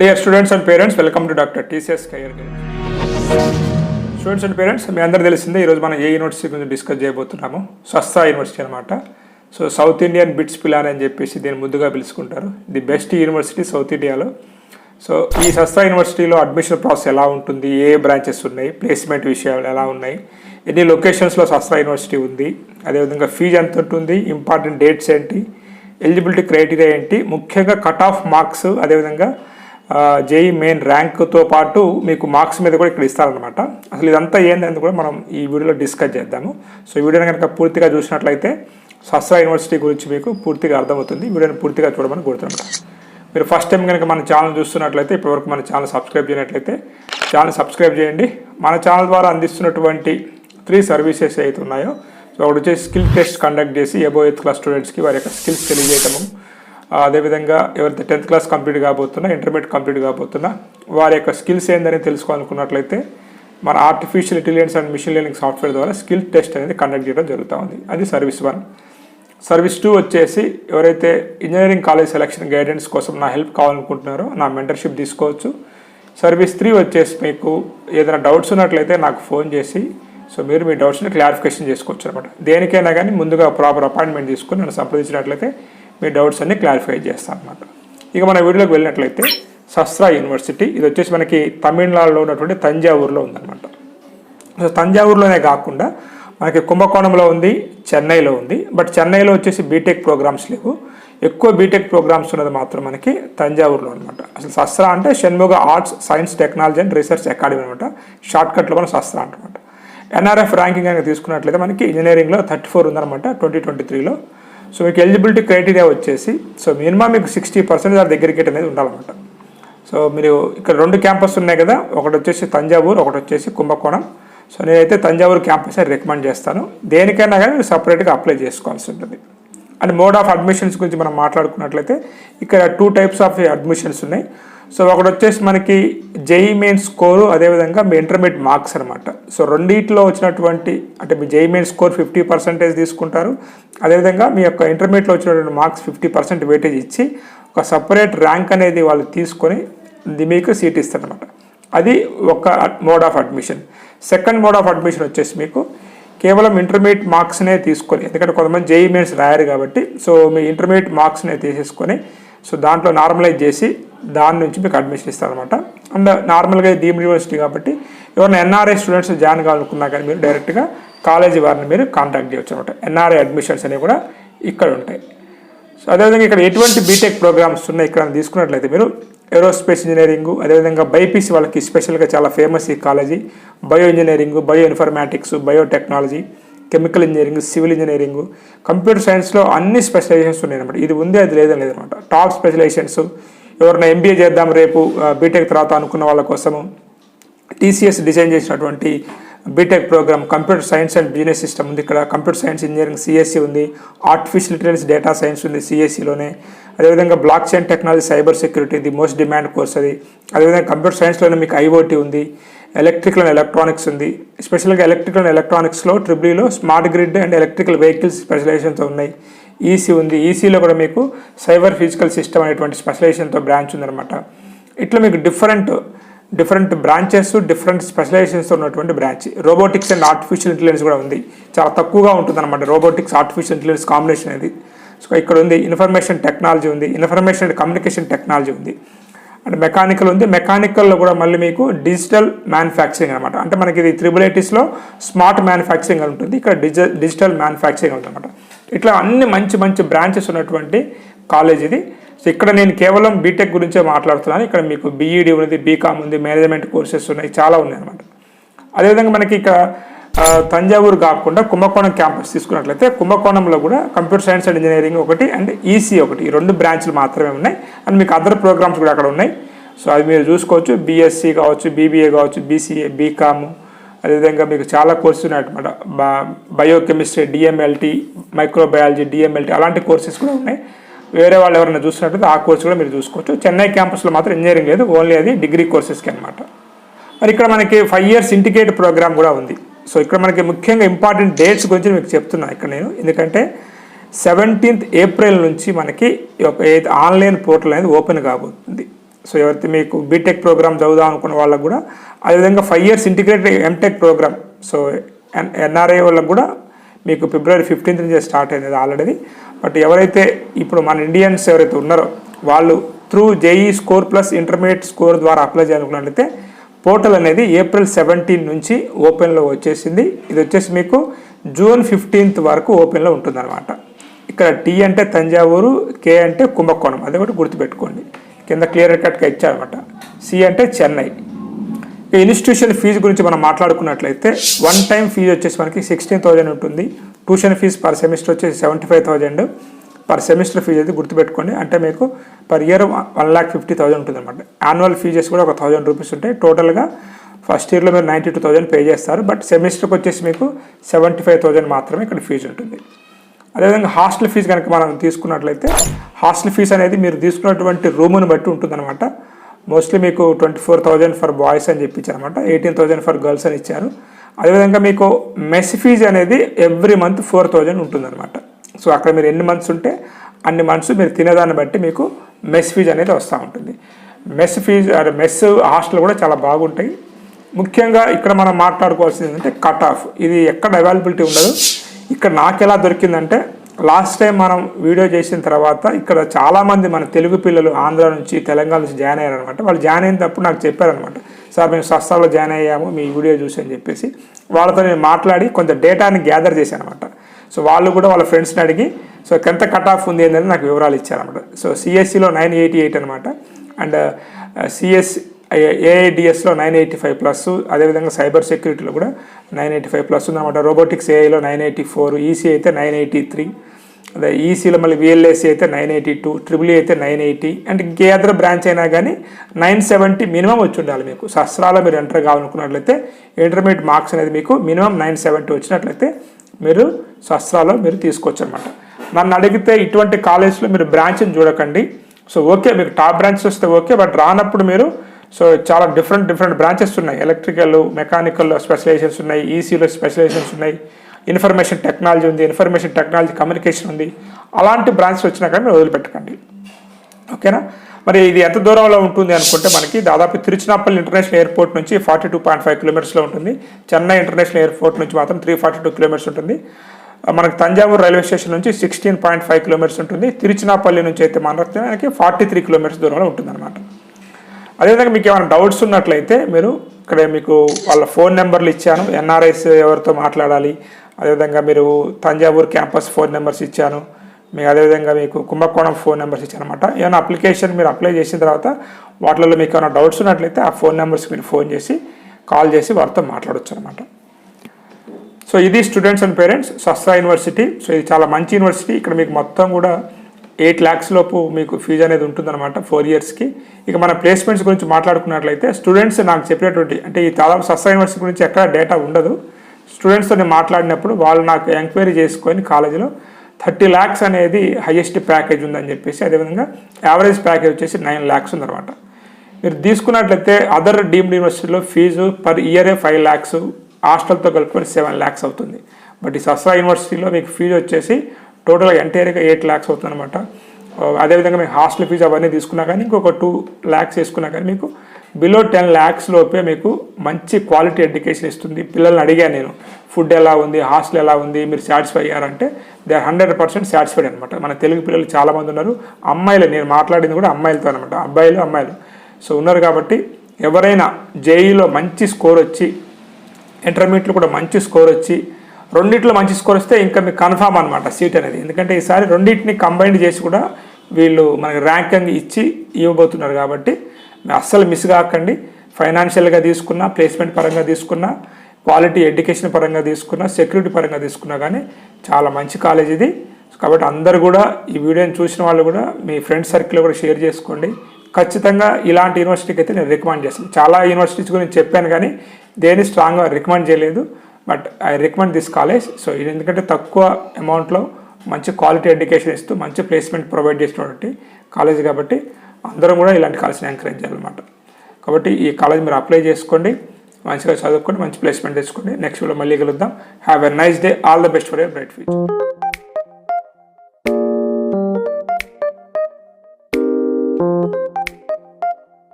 Dear students and parents welcome to doctor TCS career students and parents మీ అందరూ తెలిసిందే ఈరోజు మనం ఏ యూనివర్సిటీ గురించి డిస్కస్ చేయబోతున్నాము? స్వస్థ యూనివర్సిటీ అనమాట so south Indian BITS Pilani అని చెప్పేసి దీన్ని ముద్దుగా పిలుచుకుంటారు. ది బెస్ట్ యూనివర్సిటీ సౌత్ ఇండియాలో సో ఈ స్వస్థ యూనివర్సిటీలో అడ్మిషన్ ప్రాసెస్ ఎలా ఉంటుంది? ఏ బ్రాంచెస్ ఉన్నాయి? ప్లేస్మెంట్ విషయాలు ఎలా ఉన్నాయి? ఎన్ని లొకేషన్స్లో సస్తా యూనివర్సిటీ ఉంది? అదేవిధంగా ఫీజు ఎంత ఉంటుంది? ఇంపార్టెంట్ డేట్స్ ఏంటి? ఎలిజిబిలిటీ క్రైటీరియా ఏంటి? ముఖ్యంగా కట్ ఆఫ్ మార్క్స్ అదేవిధంగా జేఈ మెయిన్ ర్యాంక్తో పాటు మీకు మార్క్స్ మీద కూడా ఇక్కడ ఇస్తారనమాట అసలు ఇదంతా ఏంటనేది కూడా మనం ఈ వీడియోలో డిస్కస్ చేద్దాము. సో ఈ వీడియోని కనుక పూర్తిగా చూసినట్లయితే సస్రా యూనివర్సిటీ గురించి మీకు పూర్తిగా అర్థమవుతుంది. వీడియోని పూర్తిగా చూడమని కోరుతున్నాను. మీరు ఫస్ట్ టైం కనుక మన ఛానల్ చూస్తున్నట్లయితే ఇప్పటివరకు మన ఛానల్ సబ్స్క్రైబ్ చేయనట్లయితే ఛానల్ సబ్స్క్రైబ్ చేయండి. మన ఛానల్ ద్వారా అందిస్తున్నటువంటి త్రీ సర్వీసెస్ అయితే ఉన్నాయో సో ఒకటి వచ్చేసి స్కిల్ టెస్ట్ కండక్ట్ చేసి ఎబో ఎయిత్ క్లాస్ స్టూడెంట్స్కి వారి యొక్క స్కిల్స్ తెలియజేయటము అదేవిధంగా ఎవరైతే టెన్త్ క్లాస్ కంప్లీట్ కాబోతున్నా ఇంటర్మీడియట్ కంప్లీట్ కాబోతున్నా వారి యొక్క స్కిల్స్ ఏందని తెలుసుకోవాలనుకున్నట్లయితే మన artificial intelligence and machine learning software ద్వారా స్కిల్ టెస్ట్ అనేది కండక్ట్ చేయడం జరుగుతూ ఉంది. అది సర్వీస్ వన్ సర్వీస్ టూ వచ్చేసి ఎవరైతే ఇంజనీరింగ్ కాలేజ్ సెలక్షన్ గైడెన్స్ కోసం నా హెల్ప్ కావాలనుకుంటున్నారో నా మెంటర్షిప్ తీసుకోవచ్చు. సర్వీస్ త్రీ వచ్చేసి మీకు ఏదైనా డౌట్స్ ఉన్నట్లయితే నాకు ఫోన్ చేసి సో మీరు మీ డౌట్స్ని క్లారిఫికేషన్ చేసుకోవచ్చు అనమాట దేనికైనా కానీ ముందుగా ప్రాపర్ అపాయింట్మెంట్ తీసుకుని నన్ను సంప్రదించినట్లయితే మీ డౌట్స్ అన్ని క్లారిఫై చేస్తాను అనమాట ఇక మన వీడియోలోకి వెళ్ళినట్లయితే సస్రా యూనివర్సిటీ ఇది వచ్చేసి మనకి తమిళనాడులో ఉన్నటువంటి తంజావూరులో ఉందన్నమాట. సో తంజావూరులోనే కాకుండా మనకి కుంభకోణంలో ఉంది చెన్నైలో ఉంది. బట్ చెన్నైలో వచ్చేసి బీటెక్ ప్రోగ్రామ్స్ లేవు. ఎక్కువ బీటెక్ ప్రోగ్రామ్స్ ఉన్నది మాత్రం మనకి తంజావూరులో అనమాట అసలు సస్రా అంటే Shanmugha arts science technology and research academy అనమాట షార్ట్కట్లో మనం సస్రా అనమాట ఎన్ఆర్ఎఫ్ ర్యాంకింగ్ కనుక తీసుకున్నట్లయితే మనకి ఇంజనీరింగ్లో థర్టీ ఫోర్ ఉందన్నమాట ట్వంటీ ట్వంటీ త్రీలో సో మీకు ఎలిజిబిలిటీ క్రైటీరియా వచ్చేసి సో మినిమం మీకు సిక్స్టీ పర్సెంట్ దాని దగ్గరికి అనేది ఉండాలన్నమాట. సో మీరు ఇక్కడ రెండు క్యాంపస్ ఉన్నాయి కదా ఒకటి వచ్చేసి తంజావూరు ఒకటి వచ్చేసి కుంభకోణం. సో నేనైతే తంజావూరు క్యాంపస్ అని రికమెండ్ చేస్తాను. దేనికైనా కానీ మీరు సపరేట్గా అప్లై చేసుకోవాల్సి ఉంటుంది. అండ్ మోడ్ ఆఫ్ అడ్మిషన్స్ గురించి మనం మాట్లాడుకున్నట్లయితే ఇక్కడ టూ టైప్స్ ఆఫ్ అడ్మిషన్స్ ఉన్నాయి. సో ఒకటి వచ్చేసి మనకి జేఈ మెయిన్ స్కోరు అదేవిధంగా మీ ఇంటర్మీడియట్ మార్క్స్ అనమాట సో రెండిట్లో వచ్చినటువంటి అంటే మీ JEE main score fifty percentage తీసుకుంటారు. అదేవిధంగా మీ యొక్క ఇంటర్మీడియట్లో వచ్చినటువంటి మార్క్స్ ఫిఫ్టీ పర్సెంట్ వెయిటేజ్ ఇచ్చి ఒక సపరేట్ ర్యాంక్ అనేది వాళ్ళు తీసుకొని మీకు సీట్ ఇస్తారనమాట అది ఒక mode of admission second mode of admission వచ్చేసి మీకు కేవలం ఇంటర్మీడియట్ మార్క్స్నే తీసుకొని ఎందుకంటే కొంతమంది జేఈ మెయిన్స్ రాయారు కాబట్టి సో మీ ఇంటర్మీడియట్ మార్క్స్నే తీసేసుకొని సో దాంట్లో నార్మలైజ్ చేసి దాని నుంచి మీకు అడ్మిషన్ ఇస్తారనమాట అండ్ నార్మల్గా డీమ్డ్ యూనివర్సిటీ కాబట్టి ఎవరైనా ఎన్ఆర్ఐ స్టూడెంట్స్ జాయిన్ కావాలనుకున్నా కానీ మీరు డైరెక్ట్గా కాలేజీ వారిని మీరు కాంటాక్ట్ చేయవచ్చు అనమాట ఎన్ఆర్ఐ అడ్మిషన్స్ అనేవి కూడా ఇక్కడ ఉంటాయి. సో అదేవిధంగా ఇక్కడ ఎటువంటి బీటెక్ ప్రోగ్రామ్స్ ఉన్నాయి ఇక్కడ తీసుకున్నట్లయితే మీరు ఏరోస్పేస్ ఇంజనీరింగ్ అదేవిధంగా బైపీసీ వాళ్ళకి స్పెషల్గా చాలా ఫేమస్ ఈ college. Bio engineering bio informatics biotechnology chemical engineering civil engineering computer సైన్స్లో అన్ని స్పెషలైజేషన్స్ ఉన్నాయి అనమాట ఇది ఉంది అది లేదని లేదనమాట టాప్ స్పెషలైజేషన్స్ ఎవరైనా ఎంబీఏ చేద్దాం రేపు బీటెక్ తర్వాత అనుకున్న వాళ్ళ కోసము టీసీఎస్ డిజైన్ చేసినటువంటి B Tech program computer science and business system ఉంది. ఇక్కడ కంప్యూటర్ సైన్స్ ఇంజనీరింగ్ సిఎస్సి ఉంది. ఆర్టిఫిషియల్ ఇంటెలిజెన్స్ డేటా సైన్స్ ఉంది సిఎస్సిలోనే అదేవిధంగా blockchain technology cyber security ఇది మోస్ట్ డిమాండ్ కోర్స్ అది. అదేవిధంగా కంప్యూటర్ సైన్స్లోనే మీకు ఐఓటీ ఉంది. ఎలక్ట్రికల్ అండ్ ఎలక్ట్రానిక్స్ ఉంది. స్పెషల్గా ఎలక్ట్రికల్ అండ్ ఎలక్ట్రానిక్స్లో ట్రిబ్లీలో smart grid and electrical vehicles స్పెషలైజేషన్తో ఉన్నాయి. ఈసీ ఉంది. ఈసీలో కూడా మీకు సైబర్ ఫిజికల్ సిస్టమ్ అనేటువంటి స్పెషలైజేషన్తో బ్రాంచ్ ఉందన్నమాట. ఇట్లా మీకు different different branches different specializations ఉన్నటువంటి branch robotics and artificial intelligence కూడా ఉంది. చాలా తక్కువగా ఉంటుంది అనమాట రోబోటిక్స్ ఆర్టిఫిషియల్ ఇంటెలిజెన్స్ కాంబినేషన్ అనేది. సో ఇక్కడ ఉంది ఇన్ఫర్మేషన్ టెక్నాలజీ ఉంది. ఇన్ఫర్మేషన్ అండ్ కమ్యూనికేషన్ టెక్నాలజీ ఉంది. అండ్ మెకానికల్ ఉంది. మెకానికల్లో కూడా మళ్ళీ మీకు డిజిటల్ మ్యానుఫ్యాక్చరింగ్ అనమాట అంటే మనకి ఇది త్రిబుల్ ఐటీస్లో స్మార్ట్ మ్యానుఫ్యాక్చరింగ్ అని ఉంటుంది. ఇక్కడ డిజిటల్ మ్యానుఫ్యాక్చరింగ్ ఉంటుంది అనమాట ఇట్లా అన్ని మంచి మంచి బ్రాంచెస్ ఉన్నటువంటి కాలేజ్ ఇది. సో ఇక్కడ నేను కేవలం బీటెక్ గురించే మాట్లాడుతున్నాను. ఇక్కడ మీకు బీఈడి ఉంది బీకామ్ ఉంది మేనేజ్మెంట్ కోర్సెస్ ఉన్నాయి చాలా ఉన్నాయి అనమాట అదేవిధంగా మనకి ఇక్కడ తంజావూరు కాకుండా కుంభకోణం క్యాంపస్ తీసుకున్నట్లయితే కుంభకోణంలో కూడా కంప్యూటర్ సైన్స్ అండ్ ఇంజనీరింగ్ ఒకటి అండ్ ఈసీ ఒకటి. ఈ రెండు బ్రాంచ్లు మాత్రమే ఉన్నాయి. అండ్ మీకు అదర్ ప్రోగ్రామ్స్ కూడా అక్కడ ఉన్నాయి. సో అది మీరు చూసుకోవచ్చు. బీఎస్సీ కావచ్చు బీబీఏ కావచ్చు బీసీఏ బీకామ్ అదేవిధంగా మీకు చాలా కోర్సెస్ ఉన్నాయన్నమాట. బయోకెమిస్ట్రీ డిఎంఎల్టీ మైక్రోబయాలజీ డిఎంఎల్టీ అలాంటి కోర్సెస్ కూడా ఉన్నాయి. వేరే వాళ్ళు ఎవరైనా చూసినట్లయితే ఆ కోర్స్ కూడా మీరు చూసుకోవచ్చు. చెన్నై క్యాంపస్లో మాత్రం ఇంజనీరింగ్ లేదు ఓన్లీ అది డిగ్రీ కోర్సెస్కి అనమాట మరి ఇక్కడ మనకి ఫైవ్ ఇయర్స్ ఇంటికేట్ ప్రోగ్రామ్ కూడా ఉంది. సో ఇక్కడ మనకి ముఖ్యంగా ఇంపార్టెంట్ డేట్స్ గురించి మీకు చెప్తున్నా ఇక్కడ నేను. ఎందుకంటే సెవెంటీన్త్ ఏప్రిల్ నుంచి మనకి ఆన్లైన్ పోర్టల్ అనేది ఓపెన్ కాబోతుంది. సో ఎవరైతే మీకు బీటెక్ ప్రోగ్రామ్ చదువుదాం అనుకున్న వాళ్ళకు కూడా అదేవిధంగా five years integrated M Tech program so N NRI వాళ్ళకు కూడా మీకు ఫిబ్రవరి ఫిఫ్టీన్త్ నుంచి స్టార్ట్ అయింది ఆల్రెడీ బట్ ఎవరైతే ఇప్పుడు మన ఇండియన్స్ ఎవరైతే ఉన్నారో వాళ్ళు through JEE score plus intermediate score ద్వారా అప్లై చేయాలనుకున్నట్లయితే పోర్టల్ అనేది ఏప్రిల్ సెవెంటీన్ నుంచి ఓపెన్లో వచ్చేసింది. ఇది వచ్చేసి మీకు జూన్ ఫిఫ్టీన్త్ వరకు ఓపెన్లో ఉంటుందన్నమాట. ఇక్కడ టీ అంటే తంజావూరు కే అంటే కుంభకోణం. అది ఒకటి గుర్తుపెట్టుకోండి. కింద క్లియర్ కట్గా ఇచ్చారనమాట సి అంటే చెన్నై. ఈ ఇన్స్టిట్యూషన్ ఫీజు గురించి మనం మాట్లాడుకున్నట్లయితే వన్ టైం ఫీజు వచ్చేసి మనకి సిక్స్టీన్ థౌజండ్ ఉంటుంది. ట్యూషన్ ఫీజు పర్ సెమిస్టర్ వచ్చేసి seventy five thousand. Per semester fee అయితే గుర్తుపెట్టుకోండి. అంటే మీకు per year one lakh fifty thousand ఉంటుంది అనమాట యాన్యువల్ ఫీజెస్ కూడా ఒక థౌజండ్ రూపీస్ ఉంటాయి. టోటల్గా ఫస్ట్ ఇయర్లో మీరు నైంటీ టూ థౌజండ్ పే చేస్తారు. బట్ సెమిస్టర్కి వచ్చేసి మీకు సెవెంటీ ఫైవ్ థౌసండ్ మాత్రమే ఇక్కడ ఫీజు ఉంటుంది. అదేవిధంగా హాస్టల్ ఫీజు కనుక మనం తీసుకున్నట్లయితే హాస్టల్ ఫీజు అనేది మీరు తీసుకున్నటువంటి రూమును బట్టి ఉంటుందన్నమాట. మోస్ట్లీ మీకు twenty four thousand for boys అని చెప్పించారనమాట ఎయిటీన్ థౌజండ్ ఫర్ గర్ల్స్ అని ఇచ్చారు. అదేవిధంగా మీకు మెస్ ఫీజు అనేది ఎవ్రీ మంత్ ఫోర్ థౌజండ్ ఉంటుందన్నమాట. సో అక్కడ మీరు ఎన్ని మంత్స్ ఉంటే అన్ని మంత్స్ మీరు తినేదాన్ని బట్టి మీకు మెస్ ఫీజు అనేది వస్తూ ఉంటుంది. మెస్ ఫీజు అదే మెస్ హాస్టల్ కూడా చాలా బాగుంటాయి. ముఖ్యంగా ఇక్కడ మనం మాట్లాడుకోవాల్సింది ఏంటంటే కట్ ఆఫ్. ఇది ఎక్కడ అవైలబిలిటీ ఉండదు. ఇక్కడ నాకు ఎలా దొరికిందంటే లాస్ట్ టైం మనం వీడియో చేసిన తర్వాత ఇక్కడ చాలామంది మన తెలుగు పిల్లలు ఆంధ్ర నుంచి తెలంగాణ నుంచి జాయిన్ అయ్యారనమాట వాళ్ళు జాయిన్ అయినప్పుడు నాకు చెప్పారనమాట సార్ మేము సస్తాలో జాయిన్ అయ్యాము మీ వీడియో చూసి అని చెప్పేసి. వాళ్ళతో నేను మాట్లాడి కొంత డేటాని గ్యాదర్ చేశాను అనమాట సో వాళ్ళు కూడా వాళ్ళ ఫ్రెండ్స్ని అడిగి సో ఎంత కట్ ఆఫ్ ఉంది ఏంటని నాకు వివరాలు ఇచ్చారనమాట సో సిఎస్సిలో నైన్ ఎయిటీ ఎయిట్ అనమాట అండ్ uh, సిఎస్ ఏఐడిఎస్లో నైన్ ఎయిటీ ఫైవ్ ప్లస్ అదేవిధంగా సైబర్ సెక్యూరిటీలో కూడా నైన్ ఎయిటీ ఫైవ్ ప్లస్ ఉందన్నమాట. రోబోటిక్స్ ఏఐలో నైన్ ఎయిటీ ఫోర్ ఈసీ అయితే నైన్ ఎయిటీ త్రీ అదే ఈసీలో మళ్ళీ విఎల్ఏసీ అయితే nine eighty two triple e అయితే నైన్ ఎయిటీ అండ్ ఇంకే అదర్ బ్రాంచ్ అయినా కానీ నైన్ సెవెంటీ మినిమం వచ్చి ఉండాలి మీకు. శస్త్రాలు మీరు ఎంటర్ కావాలనుకున్నట్లయితే ఇంటర్మీడియట్ మార్క్స్ అనేది మీకు మినిమం నైన్ సెవెంటీ వచ్చినట్లయితే మీరు శస్త్రాలు మీరు తీసుకోవచ్చు అనమాట నన్ను అడిగితే ఇటువంటి కాలేజ్లో మీరు బ్రాంచ్ని చూడకండి. సో ఓకే మీకు టాప్ బ్రాంచ్ వస్తే ఓకే బట్ రానప్పుడు మీరు సో చాలా డిఫరెంట్ డిఫరెంట్ బ్రాంచెస్ ఉన్నాయి. ఎలక్ట్రికల్ మెకానికల్ స్పెషలైజేషన్స్ ఉన్నాయి. ఈసీలో స్పెషలైజేషన్స్ ఉన్నాయి. ఇన్ఫర్మేషన్ టెక్నాలజీ ఉంది. ఇన్ఫర్మేషన్ టెక్నాలజీ కమ్యూనికేషన్ ఉంది. అలాంటి బ్రాంచెస్ వచ్చినా కానీ మీరు వదిలిపెట్టకండి. ఓకేనా? మరి ఇది ఎంత దూరంలో ఉంటుంది అనుకుంటే మనకి దాదాపు తిరుచినాపల్లి ఇంటర్నేషనల్ ఎయిర్పోర్ట్ నుంచి ఫార్టీ టూ పాయింట్ ఫైవ్ కిలోమీటర్స్లో ఉంటుంది. చెన్నై ఇంటర్నేషనల్ ఎయిర్పోర్ట్ నుంచి మాత్రం త్రీ ఫార్టీ టూ కిలోమీటర్స్ ఉంటుంది. మనకి తంజావూరు రైల్వే స్టేషన్ నుంచి సిక్స్టీన్ పాయింట్ ఫైవ్ కిలోమీటర్స్ ఉంటుంది. తిరుచినాపల్లి నుంచి అయితే మనకి ఫార్టీ త్రీ కిలోమీటర్స్ దూరంలో ఉంటుంది అనమాట అదేవిధంగా మీకు ఏమైనా డౌట్స్ ఉన్నట్లయితే మీరు ఇక్కడ మీకు వాళ్ళ ఫోన్ నెంబర్లు ఇచ్చాను. ఎన్ఆర్ఐస్ ఎవరితో మాట్లాడాలి అదేవిధంగా మీరు తంజావూరు క్యాంపస్ ఫోన్ నెంబర్స్ ఇచ్చాను. మీకు అదేవిధంగా మీకు కుంభకోణం ఫోన్ నెంబర్స్ ఇచ్చానమాట. ఏమైనా అప్లికేషన్ మీరు అప్లై చేసిన తర్వాత వాటిలో మీకు ఏమైనా డౌట్స్ ఉన్నట్లయితే ఆ ఫోన్ నెంబర్స్కి మీరు ఫోన్ చేసి కాల్ చేసి వారితో మాట్లాడవచ్చు అనమాట సో ఇది students and parents SASTRA university. So ఇది చాలా మంచి యూనివర్సిటీ. ఇక్కడ మీకు మొత్తం కూడా ఎయిట్ ల్యాక్స్ లోపు మీకు ఫీజు అనేది ఉంటుందన్నమాట ఫోర్ ఇయర్స్కి ఇక మన ప్లేస్మెంట్స్ గురించి మాట్లాడుకున్నట్లయితే స్టూడెంట్స్ నాకు చెప్పినటువంటి అంటే ఈ దాదాపు సస్తా యూనివర్సిటీ గురించి ఎక్కడ డేటా ఉండదు. స్టూడెంట్స్తో నేను మాట్లాడినప్పుడు వాళ్ళు నాకు ఎంక్వైరీ చేసుకొని కాలేజీలో థర్టీ ల్యాక్స్ అనేది హయ్యెస్ట్ ప్యాకేజ్ ఉందని చెప్పేసి అదేవిధంగా యావరేజ్ ప్యాకేజ్ వచ్చేసి నైన్ ల్యాక్స్ ఉందన్నమాట. మీరు తీసుకున్నట్లయితే అదర్ డీమ్డ్ యూనివర్సిటీలో ఫీజు పర్ ఇయరే ఫైవ్ ల్యాక్స్ హాస్టల్తో కలుపుకొని సెవెన్ ల్యాక్స్ అవుతుంది. బట్ ఈ సస్రా యూనివర్సిటీలో మీకు ఫీజు వచ్చేసి టోటల్గా ఎంటైర్గా ఎయిట్ ల్యాక్స్ అవుతుందన్నమాట. అదేవిధంగా మీకు హాస్టల్ ఫీజు అవన్నీ తీసుకున్నా కానీ ఇంకొక టూ ల్యాక్స్ వేసుకున్నా కానీ మీకు బిలో టెన్ ల్యాక్స్ లోపే మీకు మంచి క్వాలిటీ ఎడ్యుకేషన్ ఇస్తుంది. పిల్లల్ని అడిగాను నేను ఫుడ్ ఎలా ఉంది హాస్టల్ ఎలా ఉంది మీరు సాటిస్ఫై అయ్యారంటే they are hundred percent satisfied అనమాట మన తెలుగు పిల్లలు చాలామంది ఉన్నారు. అమ్మాయిలు నేను మాట్లాడింది కూడా అమ్మాయిలతో అనమాట అబ్బాయిలు అమ్మాయిలు. సో ఉన్నారు కాబట్టి ఎవరైనా జేఈలో మంచి స్కోర్ వచ్చి ఇంటర్మీడియట్లో కూడా మంచి స్కోర్ వచ్చి రెండిట్లో మంచి స్కోర్ వస్తే ఇంకా మీకు కన్ఫామ్ అనమాట సీట్ అనేది. ఎందుకంటే ఈసారి రెండింటిని కంబైన్డ్ చేసి కూడా వీళ్ళు మనకి ర్యాంకింగ్ ఇచ్చి ఇవ్వబోతున్నారు కాబట్టి అస్సలు మిస్ కాకండి. ఫైనాన్షియల్గా తీసుకున్నా ప్లేస్మెంట్ పరంగా తీసుకున్నా క్వాలిటీ ఎడ్యుకేషన్ పరంగా తీసుకున్నా సెక్యూరిటీ పరంగా తీసుకున్నా కానీ చాలా మంచి కాలేజ్ ఇది. కాబట్టి అందరు కూడా ఈ వీడియోని చూసిన వాళ్ళు కూడా మీ ఫ్రెండ్ సర్కిల్ కూడా షేర్ చేసుకోండి. ఖచ్చితంగా ఇలాంటి యూనివర్సిటీకి అయితే నేను రికమెండ్ చేస్తాను. చాలా యూనివర్సిటీస్ గురించి చెప్పాను కానీ దేని స్ట్రాంగ్గా రికమెండ్ చేయలేదు. But I recommend this college so ఇది ఎందుకంటే తక్కువ అమౌంట్లో మంచి క్వాలిటీ ఎడ్యుకేషన్ ఇస్తూ మంచి ప్లేస్మెంట్ ప్రొవైడ్ చేసినటువంటి కాలేజ్ కాబట్టి అందరం కూడా ఇలాంటి కాలేజ్ని ఎంకరేజ్ చేయాలన్నమాట కాబట్టి ఈ కాలేజ్ మీరు అప్లై చేసుకోండి మంచిగా చదువుకోండి మంచి ప్లేస్మెంట్ తెచ్చుకోండి. నెక్స్ట్ వీడియో మళ్ళీ కలుద్దాం. Have a nice day all the best for your bright future